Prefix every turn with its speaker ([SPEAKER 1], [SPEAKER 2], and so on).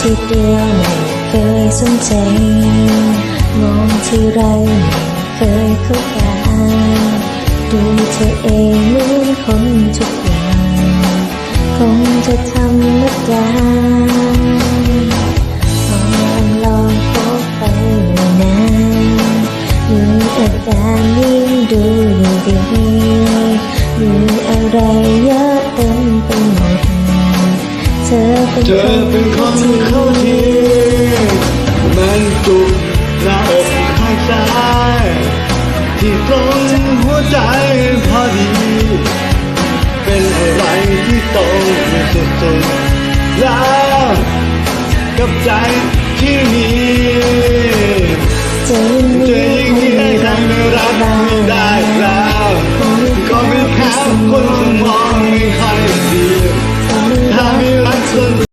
[SPEAKER 1] ทีเดียวไม่เคยสนใจ มองที่ไรไม่เคยเข้าตาดูเธอเองเหมือนคนทุกอย่างคงจะธรรมดาลองลองพบไปนะมีอาการยิ่งดูดีมีอะไรเยอะเต็มไปหมด เธอเป็น
[SPEAKER 2] คนเข้าทีมันจุกหน้าอกข้างซ้าย ที่ตรงหัวใจพอดี เป็นอะไรที่ตรงสุดๆแล้วกับใจที่มี
[SPEAKER 1] จะยิ่ง
[SPEAKER 2] ยิ่งที่ให้ทำให้รักไม่ได้แล้วก็ไม่แค่คน